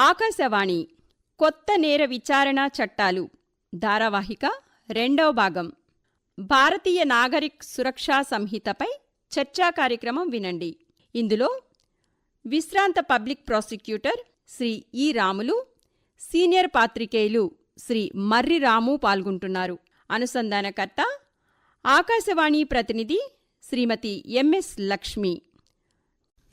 ఆకాశవాణి కొత్త నేర విచారణ చట్టాలు. ధారావాహిక రెండవ భాగం. భారతీయ నాగరిక్ సురక్షా సంహితపై చర్చా కార్యక్రమం వినండి. ఇందులో విశ్రాంత పబ్లిక్ ప్రాసిక్యూటర్ శ్రీ ఈ రాములు సీనియర్ పాత్రికేయులు శ్రీ మర్రి రాము పాల్గొంటున్నారు. అనుసంధానకర్త ఆకాశవాణి ప్రతినిధి శ్రీమతి ఎంఎస్ లక్ష్మి.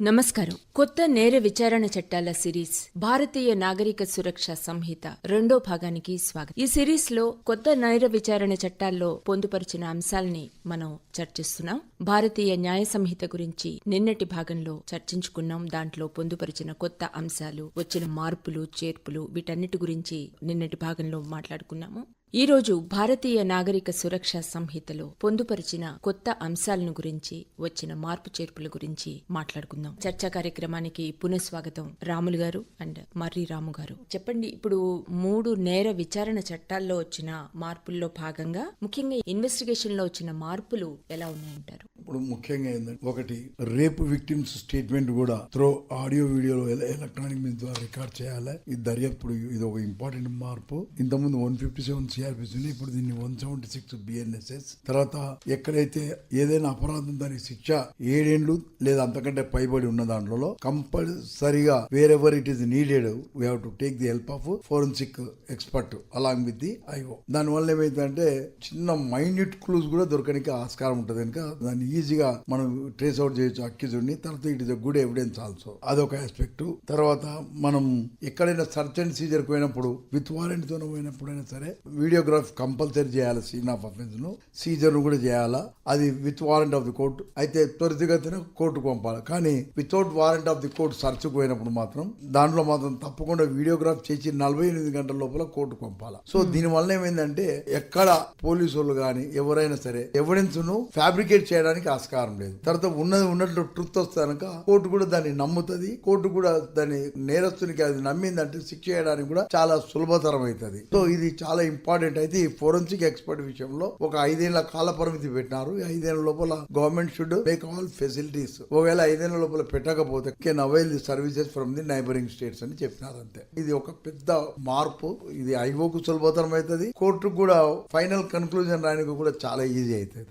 నమస్కారం. కొత్త నేర విచారణ చట్టాల సిరీస్ భారతీయ నాగరిక సురక్ష సంహిత రెండో భాగానికి స్వాగతం. ఈ సిరీస్లో కొత్త నేర విచారణ చట్టాల్లో పొందుపరిచిన అంశాల్ని మనం చర్చిస్తున్నాం. భారతీయ న్యాయ సంహిత గురించి నిన్నటి భాగంలో చర్చించుకున్నాం. దాంట్లో పొందుపరిచిన కొత్త అంశాలు వచ్చిన మార్పులు చేర్పులు వీటన్నిటి గురించి నిన్నటి భాగంలో మాట్లాడుకున్నాము. ఈ రోజు భారతీయ నాగరిక సురక్ష సంహితలో పొందుపరిచిన కొత్త అంశాలను గురించి వచ్చిన మార్పు చేర్పుల గురించి మాట్లాడుకుందాం. చర్చా కార్యక్రమానికి పునఃస్వాగతం రాములు గారు అండ్ మర్రి రాము గారు. చెప్పండి ఇప్పుడు మూడు నేర విచారణ చట్టాల్లో వచ్చిన మార్పుల్లో భాగంగా ముఖ్యంగా ఇన్వెస్టిగేషన్లో వచ్చిన మార్పులు ఎలా ఉన్నాయంటారు? ఇప్పుడు ముఖ్యంగా ఏంటంటే ఒకటి రేపు విక్టిమ్స్ స్టేట్మెంట్ కూడా త్రో ఆడియో వీడియోలో ఎలక్ట్రానిక్ మీన్స్ ద్వారా రికార్డ్ చేయాలి. ఇది దర్యాప్తుడు ఇది ఒక ఇంపార్టెంట్ మార్పు. ఇంతకుముందు వన్ ఫిఫ్టీ సెవెన్ సిఆర్పిస్ ఉంది ఇప్పుడు దీన్ని వన్ సెవెంటీ సిక్స్ బిఎన్ఎస్ఎస్. తర్వాత ఎక్కడైతే ఏదైనా అపరాధం దానికి శిక్ష ఏడేండ్లు లేదా అంతకంటే పైబడి ఉన్న దాంట్లో కంపల్సరిగా wherever it is needed we have to take the help of forensic expert along with the IO దాని వల్ల ఏమైందంటే చిన్న మైన్యూట్ క్లూస్ కూడా దొరకడానికి ఆస్కారం ఉంటుంది. కనుక దాన్ని ఈజీగా మనం ట్రేస్ అవుట్ చేయొచ్చు అక్యూజ్ని తర్వాత it is a good evidence also అదొక ఆస్పెక్ట్ తర్వాత మనం ఎక్కడైనా సర్చ్ అండ్ సీజర్ పోయినప్పుడు విత్ వారెంట్తో పోయినప్పుడైనా సరే వీడియోగ్రాఫ్ కంపల్సరీ చేయాలి సీన్ ఆఫ్ అఫెన్స్ను. సీజర్ కూడా చేయాలా? అది with warrant of the court అయితే త్వరితగతిన కోర్టుకు పంపాలి. కానీ without warrant of the court search పోయినప్పుడు మాత్రం దాంట్లో మాత్రం తప్పకుండా వీడియోగ్రాఫ్ చేసి నలభై ఎనిమిది గంటల లోపల కోర్టుకు పంపాలి? సో దీని వల్ల ఏమైందంటే ఎక్కడ పోలీసు వాళ్ళు కానీ ఎవరైనా సరే ఎవిడెన్స్ను ఫ్యాబ్రికేట్ చేయడానికి ఆస్కారం లేదు. తర్వాత ఉన్నది ఉన్నట్లు ట్రుత్ వస్తే కనుక కోర్టు కూడా దాన్ని నమ్ముతుంది. కోర్టు కూడా దాన్ని నేరస్తునికి అది నమ్మిందంటే శిక్ష చేయడానికి కూడా చాలా సులభతరం అవుతుంది సో ఇది చాలా ఇంపార్టెంట్ అయితే ఈ ఫోరెన్సిక్ ఎక్స్పర్ట్ విషయంలో ఒక ఐదేళ్ళ కాల పరిమితి పెట్టినారు. ఐదేళ్ళ లోపల government should make all facilities ఒకవేళ ఐదేళ్ళ లోపల పెట్టకపోతే can avail the services from the neighbouring states అని చెప్పినారు అంతే. ఇది ఒక పెద్ద మార్పు. ఇది ఐఓకు సులభతరం అవుతుంది కోర్టుకు కూడా ఫైనల్ కన్క్లూజన్ రాయడానికి కూడా చాలా ఈజీ అవుతుంది.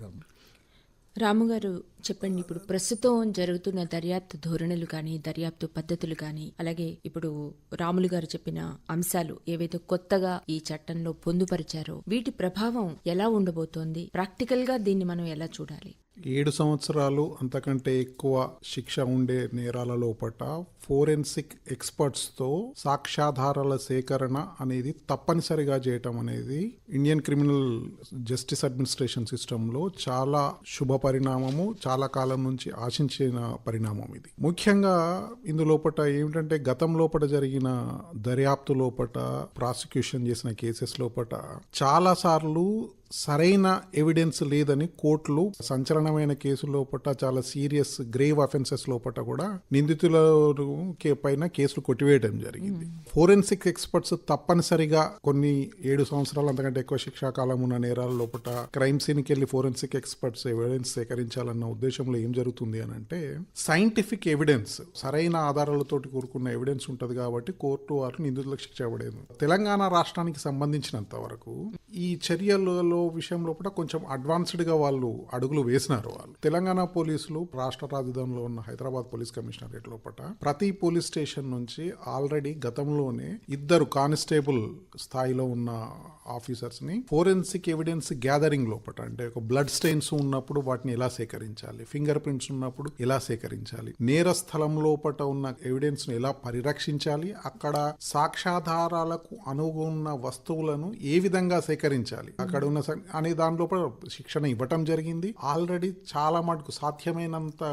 రాముగారు చెప్పండి ఇప్పుడు ప్రస్తుతం జరుగుతున్న దర్యాప్తు ధోరణులు కానీ దర్యాప్తు పద్ధతులు కానీ అలాగే ఇప్పుడు రాములు గారు చెప్పిన అంశాలు ఏవైతే కొత్తగా ఈ చట్టంలో పొందుపరిచారో వీటి ప్రభావం ఎలా ఉండబోతోంది? ప్రాక్టికల్గా దీన్ని మనం ఎలా చూడాలి? ఏడు సంవత్సరాలు అంతకంటే ఎక్కువ శిక్ష ఉండే నేరాల లోపట ఫోరెన్సిక్ ఎక్స్పర్ట్స్తో సాక్ష్యాధారాల సేకరణ అనేది తప్పనిసరిగా చేయటం అనేది ఇండియన్ క్రిమినల్ జస్టిస్ అడ్మినిస్ట్రేషన్ సిస్టంలో చాలా శుభ పరిణామము చాలా కాలం నుంచి ఆశించిన పరిణామం ఇది. ముఖ్యంగా ఇందులోపట ఏమిటంటే గతం లోపట జరిగిన దర్యాప్తు లోపట ప్రాసిక్యూషన్ చేసిన కేసెస్ లోపట చాలా సార్లు సరైన ఎవిడెన్స్ లేదని కోర్టులు సంచలనమైన కేసుల లోపట చాలా సీరియస్ గ్రేవ్ అఫెన్సెస్ లోపట కూడా నిందితుల పైన కేసులు కొట్టివేయడం జరిగింది. ఫోరెన్సిక్ ఎక్స్పర్ట్స్ తప్పనిసరిగా కొన్ని ఏడు సంవత్సరాలు అంతకంటే ఎక్కువ శిక్షాకాలం ఉన్న నేరాల లోపట క్రైమ్ సీన్కి వెళ్ళి ఫోరెన్సిక్ ఎక్స్పర్ట్స్ ఎవిడెన్స్ సేకరించాలన్న ఉద్దేశంలో ఏం జరుగుతుంది అని అంటే సైంటిఫిక్ ఎవిడెన్స్ సరైన ఆధారాలతోటి కూరుకున్న ఎవిడెన్స్ ఉంటది కాబట్టి కోర్టు వారు నిందితులకు శిక్ష పడేది తెలంగాణ రాష్ట్రానికి సంబంధించినంత వరకు ఈ చర్యలలో విషయంలో కూడా కొంచెం అడ్వాన్స్డ్గా వాళ్ళు అడుగులు వేసినారు వాళ్ళు. తెలంగాణ పోలీసులు రాష్ట్ర రాజధానిలో ఉన్న హైదరాబాద్ పోలీస్ కమిషనరేట్ లోపల ప్రతి పోలీస్ స్టేషన్ నుంచి ఆల్రెడీ గతంలోనే ఇద్దరు కానిస్టేబుల్ స్థాయిలో ఉన్న ఆఫీసర్స్ని ఫోరెన్సిక్ ఎవిడెన్స్ గ్యాదరింగ్ లోపల అంటే ఒక బ్లడ్ స్టెయిన్స్ ఉన్నప్పుడు వాటిని ఎలా సేకరించాలి ఫింగర్ ప్రింట్స్ ఉన్నప్పుడు ఎలా సేకరించాలి నేర స్థలం లోపల ఉన్న ఎవిడెన్స్ను ఎలా పరిరక్షించాలి అక్కడ సాక్ష్యాధారాలకు అనుగుణ వస్తువులను ఏ విధంగా సేకరించాలి అక్కడ ఉన్న అనే దాని లోపల శిక్షణ ఇవ్వటం జరిగింది. ఆల్రెడీ చాలా మటుకు సాధ్యమైనంత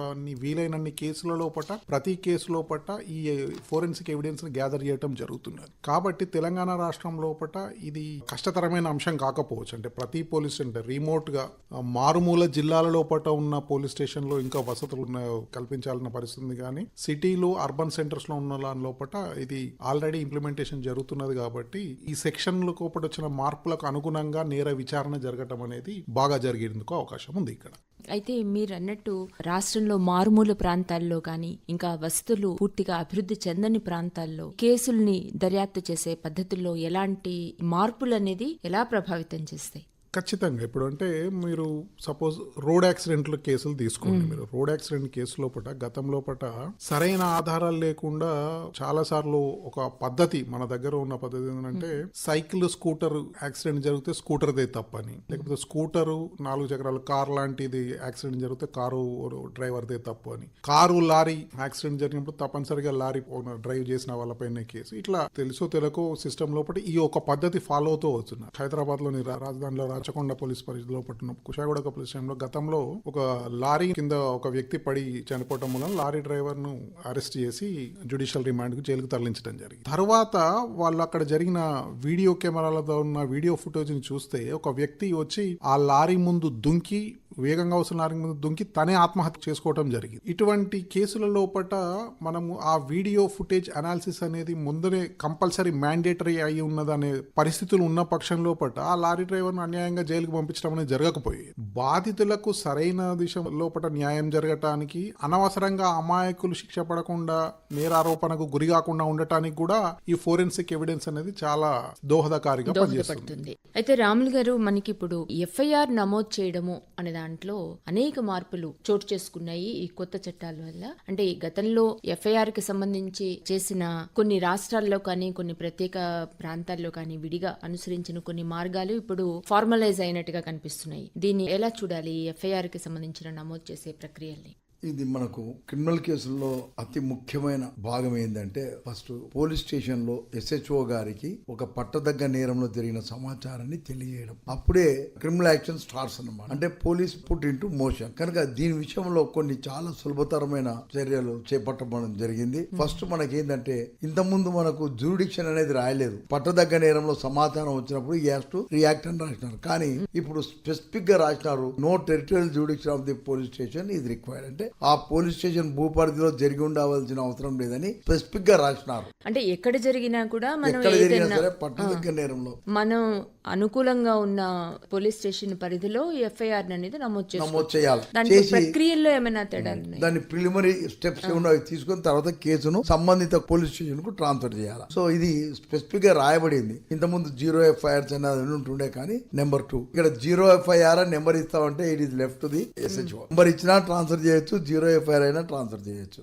వీలైనన్ని కేసుల లోపల ప్రతి కేసు లోపల ఈ ఫోరెన్సిక్ ఎవిడెన్స్ గ్యాదర్ చేయటం జరుగుతున్నది. కాబట్టి తెలంగాణ రాష్ట్రం లోపల ఇది కష్టతరమైన అంశం కాకపోవచ్చు. అంటే ప్రతి పోలీస్ అంటే రిమోట్గా మారుమూల జిల్లాల లోపల ఉన్న పోలీస్ స్టేషన్లో ఇంకా వసతులు కల్పించాలన్న పరిస్థితి కానీ సిటీలు అర్బన్ సెంటర్స్లో ఉన్న దాని లోపల ఇది ఆల్రెడీ ఇంప్లిమెంటేషన్ జరుగుతున్నది కాబట్టి ఈ సెక్షన్ లోపల వచ్చిన మార్పులకు అనుగుణంగా నేర విచారణ జరగటం అనేది బాగా జరిగేందుకు అవకాశం ఉంది ఇక్కడ. అయితే మీరు అన్నట్టు రాష్ట్రంలో మారుమూల ప్రాంతాల్లో కానీ ఇంకా వసతులు పూర్తిగా అభివృద్ధి చెందని ప్రాంతాల్లో కేసుల్ని దర్యాప్తు చేసే పద్ధతుల్లో ఎలాంటి మార్పులు అనేది ఎలా ప్రభావితం చేస్తాయి? ఖచ్చితంగా. ఇప్పుడు అంటే మీరు సపోజ్ రోడ్ యాక్సిడెంట్ల కేసులు తీసుకోండి మీరు. రోడ్ యాక్సిడెంట్ కేసు లోపల గతం లోపల సరైన ఆధారాలు లేకుండా చాలా సార్లు ఒక పద్ధతి మన దగ్గర ఉన్న పద్ధతి ఏంటంటే సైకిల్ స్కూటర్ యాక్సిడెంట్ జరిగితే స్కూటర్దే తప్పని. లేకపోతే స్కూటరు నాలుగు చక్రాల కార్ లాంటిది యాక్సిడెంట్ జరిగితే కారు డ్రైవర్దే తప్పు అని కారు లారీ యాక్సిడెంట్ జరిగినప్పుడు తప్పనిసరిగా లారీ డ్రైవ్ చేసిన వాళ్ళపైన కేసు. ఇట్లా తెలుసో తెలుకో సిస్టమ్ లోపల ఈ ఒక పద్ధతి ఫాలో అవుతూ వస్తున్నారు. హైదరాబాద్లోని రాజధానిలో పచ్చకొండ పోలీస్ పరిధిలో పట్టిన కుషాగూడ పోలీస్ స్టేషన్లో గతంలో ఒక లారీ కింద ఒక వ్యక్తి పడి చనిపోవటం వలన లారీ డ్రైవర్ను అరెస్ట్ చేసి జ్యుడిషియల్ రిమాండ్కు జైలుకు తరలించడం జరిగింది. తర్వాత వాళ్ళు అక్కడ జరిగిన వీడియో కెమెరాలతో ఉన్న వీడియో ఫుటేజ్ని చూస్తే ఒక వ్యక్తి వచ్చి ఆ లారీ ముందు దుంకి వేగంగా వస్తున్న లారీ ముందు దుంకి తనే ఆత్మహత్య చేసుకోవడం జరిగింది. ఇటువంటి కేసుల లోపట మనము ఆ వీడియో ఫుటేజ్ అనాలిసిస్ అనేది ముందరే కంపల్సరీ మ్యాండేటరీ అయి ఉన్నదనే పరిస్థితులు ఉన్న పక్షం లోపల ఆ లారీ డ్రైవర్ను అన్యాయంగా జైలుకు పంపించడం అనేది జరగకపోయేది. బాధితులకు సరైన దిశ లోపట న్యాయం జరగటానికి అనవసరంగా అమాయకులు శిక్ష పడకుండా నేరారోపణకు గురి కాకుండా ఉండటానికి కూడా ఈ ఫోరెన్సిక్ ఎవిడెన్స్ అనేది చాలా దోహదకారిగా పనిచేస్తుంది. అయితే రాములు గారు మనకి ఇప్పుడు ఎఫ్ఐఆర్ నమోదు చేయడము అనేది దాంట్లో అనేక మార్పులు చోటు చేసుకున్నాయి ఈ కొత్త చట్టాల వల్ల. అంటే ఈ గతంలో ఎఫ్ఐఆర్కి సంబంధించి చేసిన కొన్ని రాష్ట్రాల్లో కానీ కొన్ని ప్రత్యేక ప్రాంతాల్లో కానీ విడిగా అనుసరించిన కొన్ని మార్గాలు ఇప్పుడు ఫార్మలైజ్ అయినట్టుగా కనిపిస్తున్నాయి. దీన్ని ఎలా చూడాలి? ఎఫ్ఐఆర్కి సంబంధించిన నమోదు చేసే ప్రక్రియల్ని. ఇది మనకు క్రిమినల్ కేసుల్లో అతి ముఖ్యమైన భాగం ఏంటంటే ఫస్ట్ పోలీస్ స్టేషన్లో ఎస్హెచ్ఓ గారికి ఒక పట్టదగ్గ నేరంలో జరిగిన సమాచారాన్ని తెలియజేయడం. అప్పుడే క్రిమినల్ యాక్షన్ స్టార్ట్స్ అన్నమాట. అంటే పోలీస్ పుట్ ఇంటూ మోషన్. కనుక దీని విషయంలో కొన్ని చాలా సులభతరమైన చర్యలు చేపట్టడం జరిగింది. ఫస్ట్ మనకి ఏంటంటే ఇంతకుముందు మనకు జూరిడిక్షన్ అనేది రాయలేదు. పట్టదగ్గ నేరంలో సమాచారం వచ్చినప్పుడు యాస్ టు రియాక్ట్ అని రాసినారు కానీ ఇప్పుడు స్పెసిఫిక్గా రాసినారు no territorial jurisdiction of the police station ఇది రిక్వైర్డ్ అంటే ఆ పోలీస్ స్టేషన్ భూపరిధిలో జరిగి ఉండవలసిన అవసరం లేదని స్పెసిఫిక్గా రాసినారు. అంటే ఎక్కడ జరిగినా కూడా మనం పట్టదగ్గ నేరంలో. మనం అనుకూలంగా ఉన్న పోలీస్ స్టేషన్ పరిధిలో ఎఫ్ఐఆర్ అనేది నమోదు నమోదు చేయాలి. ప్రక్రియల్లో ఏమైనా ఉన్నాయి? దాని ప్రిలిమినరీ స్టెప్స్ అవి తీసుకుని తర్వాత కేసును సంబంధిత పోలీస్ స్టేషన్కు ట్రాన్స్ఫర్ చేయాలి. సో ఇది స్పెసిఫిక్గా రాయబడింది. ఇంత ముందు జీరో ఎఫ్ఐఆర్స్ అనేది ఉంటుండే కానీ నెంబర్ టూ. ఇక్కడ జీరో ఎఫ్ఐఆర్ అని నెంబర్ ఇస్తామంటే it is left the SHO number ఇచ్చినా ట్రాన్స్ఫర్ చేయొచ్చు జీరో ఎఫ్ఐఆర్ అయినా ట్రాన్స్ఫర్ చేయొచ్చు.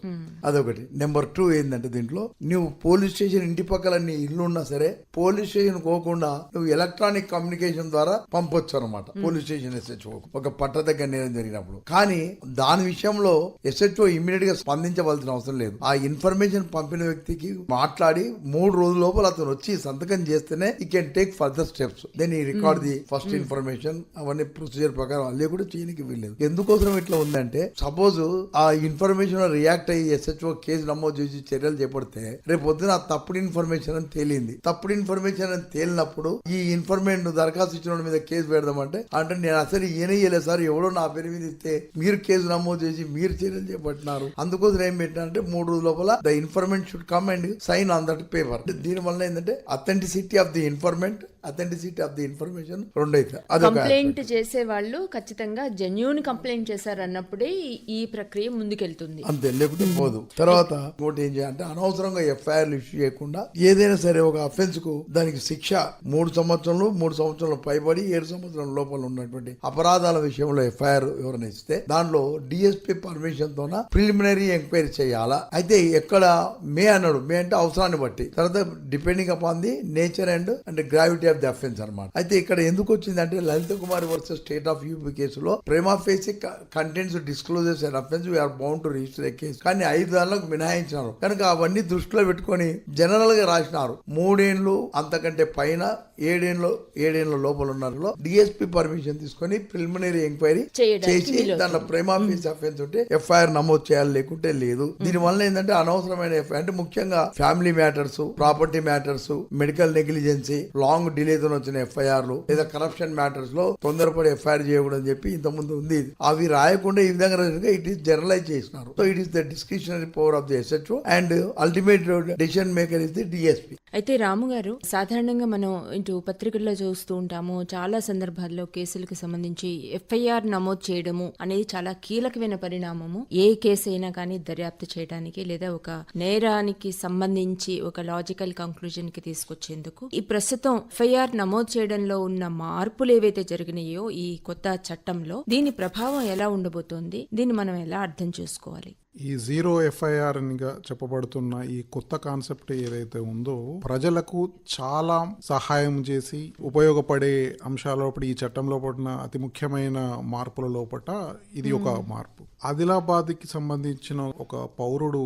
అదొకటి. నెంబర్ టూ ఏంటంటే దీంట్లో నువ్వు పోలీస్ స్టేషన్ ఇంటి పక్కల నీ ఇల్లు ఉన్నా సరే పోలీస్ స్టేషన్ పోకుండా నువ్వు ఎలక్ట్రానిక్ కమ్యూనికేషన్ ద్వారా పంపొచ్చు అనమాట పోలీస్ స్టేషన్ ఎస్హెచ్ఓ ఒక పట్ట దగ్గర నేరం జరిగినప్పుడు. కానీ దాని విషయంలో ఎస్హెచ్ఓ ఇమీడియట్గా స్పందించవలసిన అవసరం లేదు. ఆ ఇన్ఫర్మేషన్ పంపిన వ్యక్తికి మాట్లాడి మూడు రోజుల లోపల అతను వచ్చి సంతకం చేస్తేనే he can take further steps then he record the first information అవన్నీ ప్రొసీజర్ ప్రకారం అల్లే కూడా చేయడానికి వీల్లేదు. ఎందుకోసం ఇట్లా ఉందంటే సపోజ్ ఆ ఇన్ఫర్మేషన్ రియాక్ట్ అయ్యి ఎస్హెచ్ఓ కేసు నమోదు చేసి చర్యలు చేపడితే రేపు పొద్దున తప్పుడు ఇన్ఫర్మేషన్ అని తేలింది. తప్పుడు ఇన్ఫర్మేషన్ అని తేలినప్పుడు ఈ ఇన్ఫర్మేషన్ దరఖాస్తు ఇచ్చిన మీద కేసు పెడదామంటే అంటే నేను అసలు ఈయన సార్ ఎవడో నా పేరు మీద ఇస్తే మీరు కేసు నమోదు చేసి మీరు చర్యలు చేపట్టినారు. అందుకోసం ఏం పెట్టినంటే మూడు రోజుల లోపల the informant should come and sign on that paper. దీని వల్ల ఏంటంటే authenticity of the informant authenticity of the information రెండు అయితే అదొక కంప్లైంట్ చేసే వాళ్ళు ఖచ్చితంగా జెన్యున్ కంప్లైంట్ చేశారు అన్నప్పుడే ఈ- ప్రక్రియ ముందుకెళ్తుంది. అంతే లేకుంటే పోదు. తర్వాత ఇంకోటి ఏం చేయాలంటే అనవసరంగా ఎఫ్ఐఆర్లు ఇష్యూ చేయకుండా ఏదైనా సరే ఒక అఫెన్స్కు దానికి శిక్ష మూడు సంవత్సరాలు మూడు సంవత్సరాలు పైబడి ఏడు సంవత్సరాల లోపల ఉన్నటువంటి అపరాధాల విషయంలో ఎఫ్ఐఆర్ ఎవరైనా ఇస్తే దాంట్లో డిఎస్పీ పర్మిషన్ తోన ప్రిలిమినరీ ఎంక్వైరీ చేయాలా? అయితే ఎక్కడ మే అన్నాడు. మే అంటే అవసరాన్ని బట్టి. తర్వాత depending upon the nature and and gravity of the offence అన్నమాట. అయితే ఇక్కడ ఎందుకు వచ్చిందంటే Lalita Kumar versus state of UP కేసులో prima facie contents disclosures and offence we are bound to register a case కానీ ఐదు దానిలకు మినహాయించినారు. కనుక అవన్నీ దృష్టిలో పెట్టుకొని జనరల్గా రాసినారు. మూడేండ్లు అంతకంటే పైన ఏడేండ్లు ఏడేండ్ల లోపల ఉన్నారులో డిఎస్పీ పర్మిషన్ తీసుకొని ప్రిలిమినరీ ఎంక్వైరీ చేసి. దాంట్లో ప్రేమా ఫీస్ అఫెన్స్ ఉంటే ఎఫ్ఐఆర్ నమోదు చేయాలి లేకుంటే లేదు. దీని వల్ల ఏంటంటే అనవసరమైన ఎఫ్ఐఆర్ అంటే ముఖ్యంగా family matters property matters medical negligence long డిలేతో వచ్చిన ఎఫ్ఐఆర్లు లేదా కరప్షన్ మ్యాటర్స్లో తొందరపడి ఎఫ్ఐఆర్ చేయకూడదని చెప్పి ఇంతకుముందు ముందు ఉంది. అవి రాయకుండా ఈ విధంగా ఇట్ ఈస్ జనరలైజ్ చేసినారు. So it is the discretionary power of the SHO and ultimate decision maker is the DSP అయితే రాము గారు సాధారణంగా మనం ఇటు పత్రికల్లో చూస్తూ ఉంటాము. చాలా సందర్భాల్లో కేసులకు సంబంధించి ఎఫ్ఐఆర్ నమోదు చేయడము అనేది చాలా కీలకమైన పరిణామము. ఏ కేసు అయినా కానీ దర్యాప్తు చేయడానికి లేదా ఒక నేరానికి సంబంధించి ఒక లాజికల్ కంక్లూజన్కి తీసుకొచ్చేందుకు ఈ ప్రస్తుతం ఎఫ్ఐఆర్ నమోదు చేయడంలో ఉన్న మార్పులు ఏవైతే జరిగినాయో ఈ కొత్త చట్టంలో దీని ప్రభావం ఎలా ఉండబోతోంది? దీన్ని మనం ఎలా అర్థం చేసుకోవాలి? ఈ జీరో ఎఫ్ఐఆర్ అనిగా చెప్పబడుతున్న ఈ కొత్త కాన్సెప్ట్ ఏదైతే ఉందో ప్రజలకు చాలా సహాయం చేసి ఉపయోగపడే అంశాల లోపల ఈ చట్టంలో పడిన అతి ముఖ్యమైన మార్పుల లోపట ఇది ఒక మార్పు. ఆదిలాబాద్కి సంబంధించిన ఒక పౌరుడు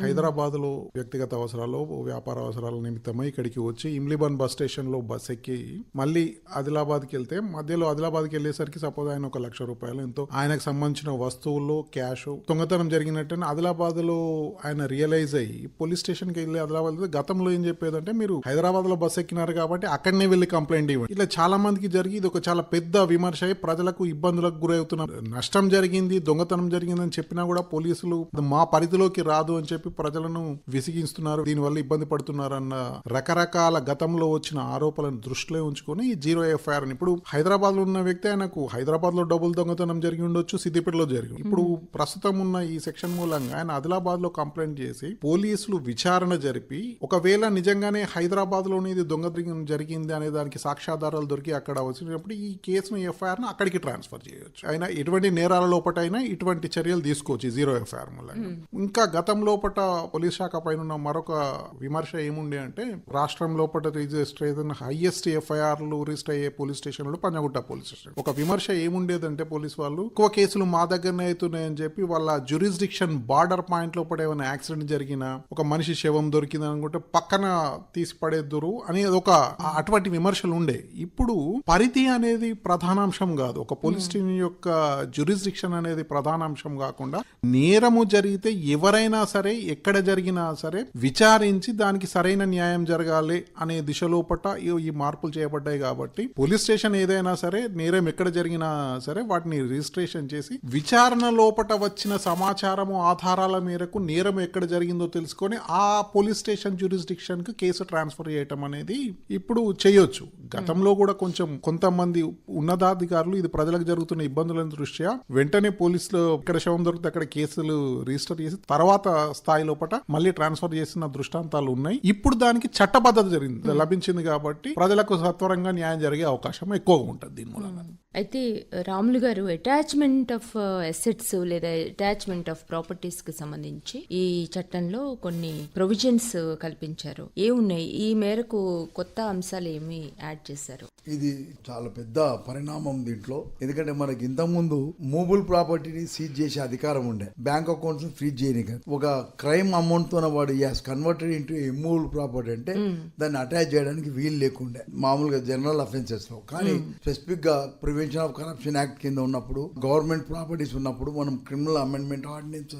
హైదరాబాద్లో వ్యక్తిగత అవసరాలు వ్యాపార అవసరాల నిమిత్తమై ఇక్కడికి వచ్చి ఇమ్లిబన్ బస్ స్టేషన్లో బస్ ఎక్కి మళ్ళీ ఆదిలాబాద్కి వెళ్తే మధ్యలో ఆదిలాబాద్కి వెళ్ళేసరికి సపోజ్ ఆయన ఒక లక్ష రూపాయలు ఎంతో ఆయనకు సంబంధించిన వస్తువుల్లో క్యాష్ దొంగతనం జరిగినట్టు ఆదిలాబాద్లో ఆయన రియలైజ్ అయ్యి పోలీస్ స్టేషన్కి వెళ్ళి ఆదిలాబాద్ గతంలో ఏం చెప్పేదంటే మీరు హైదరాబాద్లో బస్ ఎక్కినారు కాబట్టి అక్కడనే వెళ్ళి కంప్లైంట్ ఇవ్వండి. ఇట్లా చాలా మందికి జరిగి ఇది ఒక చాలా పెద్ద విమర్శ అయి ప్రజలకు ఇబ్బందులకు గురవుతున్నారు. నష్టం జరిగింది దొంగతనం జరిగిందని చెప్పినా కూడా పోలీసులు మా పరిధిలోకి రాదు అని చెప్పి ప్రజలను విసిగిస్తున్నారు. దీనివల్ల ఇబ్బంది పడుతున్నారు అన్న రకరకాల గతంలో వచ్చిన ఆరోపణలను దృష్టిలో ఉంచుకొని ఈ జీరో ఎఫ్ఐఆర్ ఇప్పుడు హైదరాబాద్లో ఉన్న వ్యక్తి ఆయనకు హైదరాబాద్లో డబుల్ దొంగతనం జరిగి ఉండొచ్చు సిద్దిపేటలో జరిగి ఇప్పుడు ప్రస్తుతం ఉన్న ఈ సెక్షన్ మూలంగా ఆయన ఆదిలాబాద్లో కంప్లైంట్ చేసి పోలీసులు విచారణ జరిపి ఒకవేళ నిజంగానే హైదరాబాద్లోనే ఇది దొంగతనం జరిగింది అనే దానికి సాక్ష్యాధారాలు దొరికి అక్కడ వచ్చినప్పుడు ఈ కేసును ఎఫ్ఐఆర్ను అక్కడికి ట్రాన్స్ఫర్ చేయొచ్చు. ఆయన ఎటువంటి నేరాల లోపటైనా ఇటువంటి చర్యలు తీసుకోవచ్చు జీరో ఎఫ్ఐఆర్ మూలంగా. ఇంకా గతం లోపట పోలీస్ శాఖ పైన ఉన్న మరొక విమర్శ ఏముండే అంటే రాష్ట్రం లోపల రిజిస్టర్ అయిన హైయెస్ట్ ఎఫ్ఐఆర్లు రిజిస్టర్ అయ్యే పోలీస్ స్టేషన్లు పంజగుట్ట పోలీస్ స్టేషన్. ఒక విమర్శ ఏముండేదంటే పోలీస్ వాళ్ళు ఎక్కువ కేసులు మా దగ్గరనే అవుతున్నాయని చెప్పి వాళ్ళ జ్యూరిస్డిక్షన్ బార్డర్ పాయింట్ లోపల ఏమైనా యాక్సిడెంట్ జరిగినా ఒక మనిషి శవం దొరికింది అనుకుంటే పక్కన తీసి పడేద్దురు అనేది ఒక అటువంటి విమర్శలు ఉండే. ఇప్పుడు పరిధి అనేది ప్రధానాంశం కాదు. ఒక పోలీస్ స్టేషన్ యొక్క జ్యూరిస్డిక్షన్ అనేది ప్రధానాంశం కాకుండా నేరము జరిగితే ఎవరైనా సరే ఎక్కడ జరిగినా సరే విచారించి దానికి సరైన న్యాయం జరగాలి అనే దిశలోపట ఈ- ఈ మార్పులు చేయబడ్డాయి కాబట్టి పోలీస్ స్టేషన్ ఏదైనా సరే నేరం ఎక్కడ జరిగినా సరే వాటిని రిజిస్ట్రేషన్ చేసి విచారణ లోపట వచ్చిన సమాచారము ఆధారాల మేరకు నేరం ఎక్కడ జరిగిందో తెలుసుకొని ఆ పోలీస్ స్టేషన్ జ్యూరిస్డిక్షన్కు కేసు ట్రాన్స్ఫర్ చేయటం అనేది ఇప్పుడు చేయొచ్చు. గతంలో కూడా కొంచెం కొంతమంది ఉన్నతాధికారులు ఇది ప్రజలకు జరుగుతున్న ఇబ్బందుల దృష్ట్యా వెంటనే పోలీసులు ఎక్కడ శవం దొరికితే అక్కడ కేసులు రిజిస్టర్ చేసి తర్వాత స్థాయి లోపట మళ్ళీ ట్రాన్స్ఫర్ చేసిన దృష్టాంతాలు ఉన్నాయి. ఇప్పుడు దానికి చట్టబద్ధత జరిగింది లభించింది కాబట్టి ప్రజలకు సత్వరంగా న్యాయం జరిగే అవకాశం ఎక్కువగా ఉంటుంది దీని మూలంగా. అయితే రాములు గారు అటాచ్మెంట్ ఆఫ్ అసెట్స్ లేదా అటాచ్మెంట్ ఆఫ్ ప్రాపర్టీస్కి సంబంధించి ఈ చట్టంలో కొన్ని ప్రొవిజన్స్ కల్పించారు. ఏ ఉన్నాయి? ఈ మేరకు కొత్త అంశాలు ఏమి యాడ్ చేశారు? ఇది చాలా పెద్ద పరిణామం దీంట్లో. ఎందుకంటే మనకి ఇంతకుముందు మూబుల్ ప్రాపర్టీని సీజ్ చేసే అధికారం ఉండే. బ్యాంక్ అకౌంట్స్ ఫ్రీజ్ చేయని ఒక క్రైమ్ అమౌంట్తో వాడు has converted into immovable property అంటే దాన్ని అటాచ్ చేయడానికి వీలు లేకుండే. మామూలుగా జనరల్ అఫెన్సెస్లో. కానీ స్పెసిఫిక్గా ప్రివెన్షన్ ఆఫ్ కరప్షన్ యాక్ట్ కింద ఉన్నప్పుడు గవర్నమెంట్ ప్రాపర్టీస్ ఉన్నప్పుడు మనం criminal amendment ordinance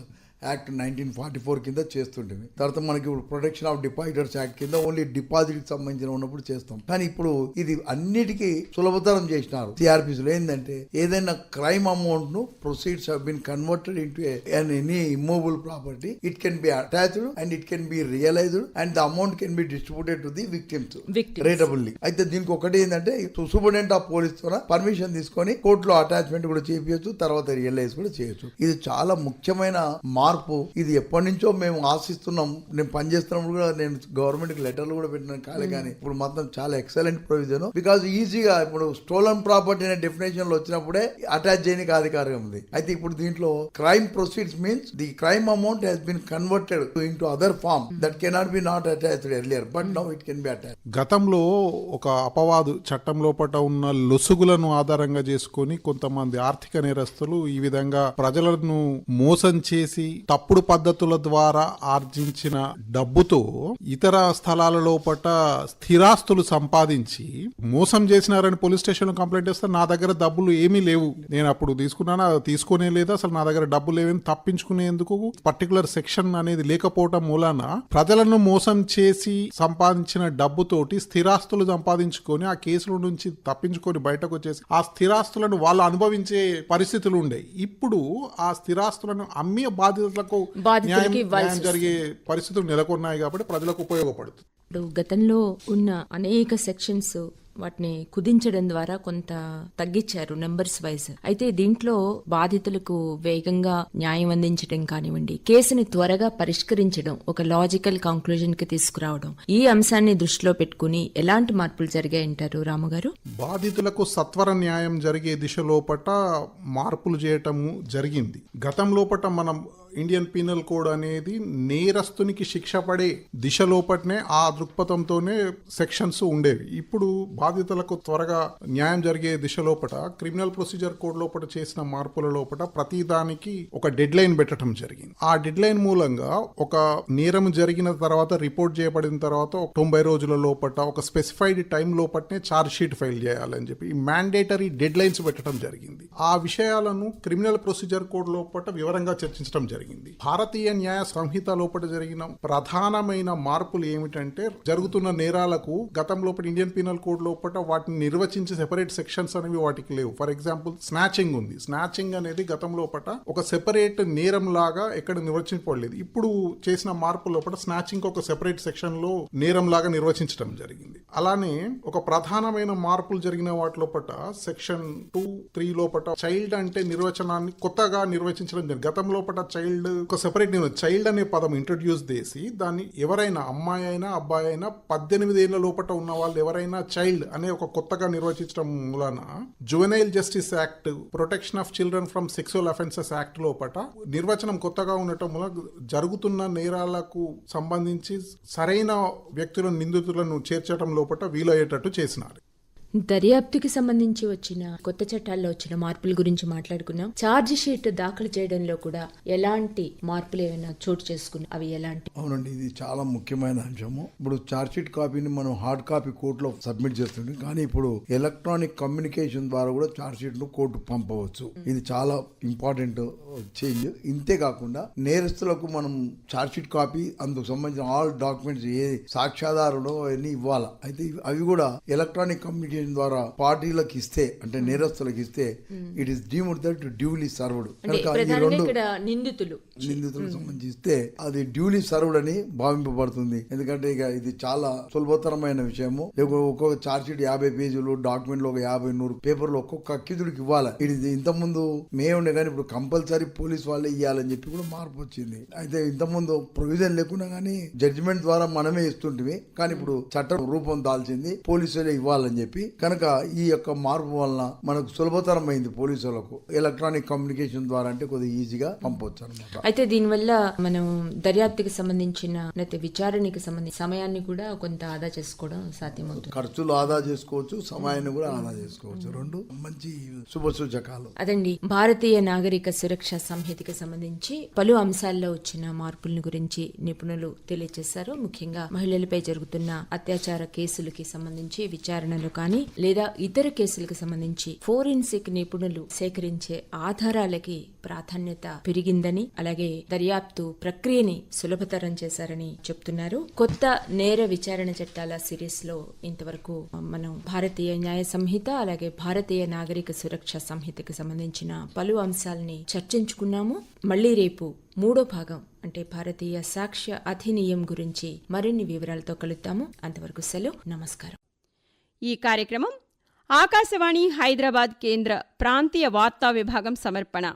act nineteen forty four కింద చేస్తుంటేవి తర్వాత మనకి ఇప్పుడు ప్రొటెక్షన్ ఆఫ్ డిపాజిటర్స్ యాక్ట్ కింద ఓన్లీ డిపాజిట్ సంబంధించిన ఉన్నప్పుడు చేస్తాం. కానీ ఇప్పుడు ఇది అన్నిటికీ సులభతరం చేసినారు సిఆర్పిస్లో ఏంటంటే ఏదైనా crime అమౌంట్ను proceeds have been converted into an any immovable property it can be attached and it can be realised and the amount can be distributed to the victims. Rateably అయితే దీనికి ఒకటి ఏంటంటే సూపరింటెండెంట్ ఆఫ్ పోలీస్ ద్వారా permission తీసుకొని కోర్టులో attachment కూడా చేపించచ్చు తర్వాత realise కూడా చేయొచ్చు. ఇది చాలా ముఖ్యమైన మార్పు. ఇది ఎప్పటి నుంచో మేము ఆశిస్తున్నాం. నేను పనిచేస్తున్నప్పుడు కూడా నేను గవర్నమెంట్కి లెటర్లు కూడా పెట్టినాను కాలే కానీ. ఇప్పుడు మాత్రం చాలా ఎక్సలెంట్ ప్రొవిజన్ బికాజ్ ఈజీగా ఇప్పుడు స్టోలన్ ప్రాపర్టీ అనే డెఫినేషన్లో వచ్చినప్పుడే అటాచ్ చేయడానికి అధికారం ఉంది. అయితే ఇప్పుడు దీంట్లో crime proceeds means the crime amount has been converted into other form that cannot be not attached earlier but now it can be attach గతంలో ఒక అపవాదు చట్టం లోపట ఉన్న లొసుగులను ఆధారంగా చేసుకొని కొంతమంది ఆర్థిక నేరస్తులు ఈ విధంగా ప్రజలను మోసం చేసి తప్పుడు పద్ధతుల ద్వారా ఆర్జించిన డబ్బుతో ఇతర స్థలాల లోపట స్థిరాస్తులు సంపాదించి మోసం చేసినారని పోలీస్ స్టేషన్ కంప్లైంట్ చేస్తే నా దగ్గర డబ్బులు ఏమీ లేవు. నేను అప్పుడు తీసుకున్నాను? అది తీసుకునే లేదు? అసలు నా దగ్గర డబ్బులు లేవని తప్పించుకునేందుకు పర్టికులర్ సెక్షన్ అనేది లేకపోవటం మూలాన ప్రజలను మోసం చేసి సంపాదించిన డబ్బుతోటి స్థిరాస్తులు సంపాదించుకొని ఆ కేసుల నుంచి తప్పించుకొని బయటకు వచ్చేసి ఆ స్థిరాస్తులను వాళ్ళు అనుభవించే పరిస్థితులు ఉండే. ఇప్పుడు ఆ స్థిరాస్తులను అమ్మి బాధ్యత బాధితులకి న్యాయం జరిగే పరిస్థితులు నెలకొన్నాయి కాబట్టి ప్రజలకు ఉపయోగపడుతుంది. ఇప్పుడు గతంలో ఉన్న అనేక సెక్షన్స్ వాటిని కుదించడం ద్వారా కొంత తగ్గించారు నెంబర్స్ వైజ్ అయితే దీంట్లో బాధితులకు వేగంగా న్యాయం అందించడం కానివ్వండి కేసుని త్వరగా పరిష్కరించడం ఒక లాజికల్ కంక్లూజన్కి తీసుకురావడం ఈ అంశాన్ని దృష్టిలో పెట్టుకుని ఎలాంటి మార్పులు జరిగాయంటారు రాముగారు బాధితులకు సత్వర న్యాయం జరిగే దిశలోపట మార్పులు చేయటము జరిగింది. గతం లోపట మనం ఇండియన్ పీనల్ కోడ్ అనేది నేరస్తునికి శిక్ష పడే దిశలోపటనే ఆ దృక్పథంతోనే సెక్షన్స్ ఉండేవి. ఇప్పుడు బాధితులకు త్వరగా న్యాయం జరిగే దిశ లోపట క్రిమినల్ ప్రొసీజర్ కోడ్ లోపట చేసిన మార్పుల లోపట ప్రతి దానికి ఒక డెడ్ లైన్ పెట్టడం జరిగింది. ఆ డెడ్ లైన్ మూలంగా ఒక నేరం జరిగిన తర్వాత రిపోర్ట్ చేయబడిన తర్వాత ఒక తొంభై రోజుల లోపట ఒక స్పెసిఫైడ్ టైం లోపటనే ఛార్జ్ షీట్ ఫైల్ చేయాలని చెప్పి మ్యాండేటరీ డెడ్ లైన్స్ పెట్టడం జరిగింది. ఆ విషయాలను క్రిమినల్ ప్రొసీజర్ కోడ్ లోపట వివరంగా చర్చించడం జరిగింది. భారతీయ న్యాయ సంహిత లోపల జరిగిన ప్రధానమైన మార్పులు ఏమిటంటే జరుగుతున్న నేరాలకు గతం లోపల ఇండియన్ పీనల్ కోడ్ లోపల వాటిని నిర్వచించి సెపరేట్ సెక్షన్స్ అనేవి వాటికి లేవు. ఫర్ ఎగ్జాంపుల్ స్నాచింగ్ ఉంది. స్నాచింగ్ అనేది గతం లోపల ఒక సెపరేట్ నేరం లాగా ఎక్కడ నిర్వచించబడలేదు ఇప్పుడు చేసిన మార్పు లోపల స్నాచింగ్ ఒక సెపరేట్ సెక్షన్లో నేరం లాగా నిర్వచించడం జరిగింది. అలానే ఒక ప్రధానమైన మార్పులు జరిగిన వాటి లోపల సెక్షన్ టూ త్రీ లోపల చైల్డ్ అంటే నిర్వచనాన్ని కొత్తగా నిర్వచించడం జరిగింది. గతం లోపల చైల్డ్ ఒక సెపరేట్ చైల్డ్ అనే పదం ఇంట్రడ్యూస్ చేసి దాన్ని ఎవరైనా అమ్మాయి అయినా అబ్బాయి అయినా పద్దెనిమిది ఏళ్ళ లోపల ఉన్న వాళ్ళు ఎవరైనా చైల్డ్ అనే ఒక కొత్తగా నిర్వచించడం మూలన juvenile justice act protection of children from sexual offences act లోపట నిర్వచనం కొత్తగా ఉండటం వల్ల జరుగుతున్న నేరాలకు సంబంధించి సరైన వ్యక్తులను నిందితులను చేర్చడం లోపల వీలయ్యేటట్టు చేసినారు. దర్యాప్తుకి సంబంధించి వచ్చిన కొత్త చట్టాల్లో వచ్చిన మార్పుల గురించి మాట్లాడుకున్నాం. ఛార్జ్ షీట్ దాఖలు చేయడంలో కూడా ఎలాంటి మార్పులు ఏమైనా చోటు చేసుకున్నాయి? అవి ఎలాంటి? అవునండి ఇది చాలా ముఖ్యమైన అంశము. ఇప్పుడు చార్జ్షీట్ కాపీని మనం హార్డ్ కాపీ కోర్టులో సబ్మిట్ చేస్తుంటాం కానీ ఇప్పుడు ఎలక్ట్రానిక్ కమ్యూనికేషన్ ద్వారా కూడా చార్జ్షీట్ను కోర్టు పంపవచ్చు. ఇది చాలా ఇంపార్టెంట్ uh, చేంజ్. ఇంతే కాకుండా నేరస్తులకు మనం చార్జ్షీట్ కాపీ అందుకు సంబంధించిన ఆల్ డాక్యుమెంట్స్ ఏ సాక్ష్యాధారులు అవన్నీ ఇవ్వాలి? అయితే అవి కూడా ఎలక్ట్రానిక్ కమ్యూనికేషన్ ద్వారా పార్టీలకు ఇస్తే అంటే నేరస్తులకు ఇస్తే it is deemed that duly served కనుక ఈ రెండు నిందితులు. నిందితులకు సంబంధించి ఇస్తే అది డ్యూలీ సర్వ్డ్ అని భావింపబడుతుంది. ఎందుకంటే ఇక ఇది చాలా సులభతరమైన విషయము. ఒక్కొక్క ఛార్జ్ షీట్ యాభై పేజీలు డాక్యుమెంట్లో ఒక యాభై నూరు పేపర్లు ఒక్కొక్క అక్కిదుడికి ఇవ్వాలి? ఇది ఇంత ముందు మే ఉండే కానీ ఇప్పుడు కంపల్సరీ పోలీస్ వాళ్ళే ఇవ్వాలని చెప్పి కూడా మార్పు వచ్చింది. అయితే ఇంత ముందు ప్రొవిజన్ లేకున్నా కానీ జడ్జిమెంట్ ద్వారా మనమే ఇస్తుంటివి కానీ ఇప్పుడు చట్టం రూపం దాల్చింది పోలీసులే ఇవ్వాలని చెప్పి కనుక ఈ యొక్క మార్పు వలన మనకు సులభతరం అయింది పోలీసులకు ఎలక్ట్రానిక్ కమ్యూనికేషన్ ద్వారా అంటే కొద్దిగా ఈజీగా పంపొచ్చు అనమాట అయితే దీనివల్ల మనం దర్యాప్తుకి సంబంధించిన లేకపోతే విచారణకి సంబంధించిన సమయాన్ని కూడా కొంత ఆదా చేసుకోవడం సాధ్యమవుతుంది. ఖర్చులు ఆదా చేసుకోవచ్చు సమయాన్ని కూడా ఆదా చేసుకోవచ్చు. రెండు మంచి శుభ సూచకాలు. అదండి. భారతీయ నాగరిక సురక్ష సంహితకి సంబంధించి పలు అంశాల్లో వచ్చిన మార్పులను గురించి నిపుణులు తెలియజేశారు. ముఖ్యంగా మహిళలపై జరుగుతున్న అత్యాచార కేసులకి సంబంధించి విచారణలు కానీ లేదా ఇతర కేసులకు సంబంధించి ఫోరెన్సిక్ నిపుణులు సేకరించే ఆధారాలకి ప్రాధాన్యత పెరిగిందని అలాగే దర్యాప్తు ప్రక్రియని సులభతరం చేశారని చెప్తున్నారు. కొత్త నేర విచారణ చట్టాల సిరీస్లో ఇంతవరకు మనం భారతీయ న్యాయ సంహిత అలాగే భారతీయ నాగరిక సురక్ష సంహితకి సంబంధించిన పలు అంశాలని చర్చించుకున్నాము. మళ్ళీ రేపు మూడో భాగం అంటే భారతీయ సాక్ష్య అధినియం గురించి మరిన్ని వివరాలతో కలుద్దాము. అంతవరకు సెలవు. నమస్కారం. ఈ కార్యక్రమం ఆకాశవాణి హైదరాబాద్ కేంద్ర ప్రాంతీయ వార్తా విభాగం సమర్పణ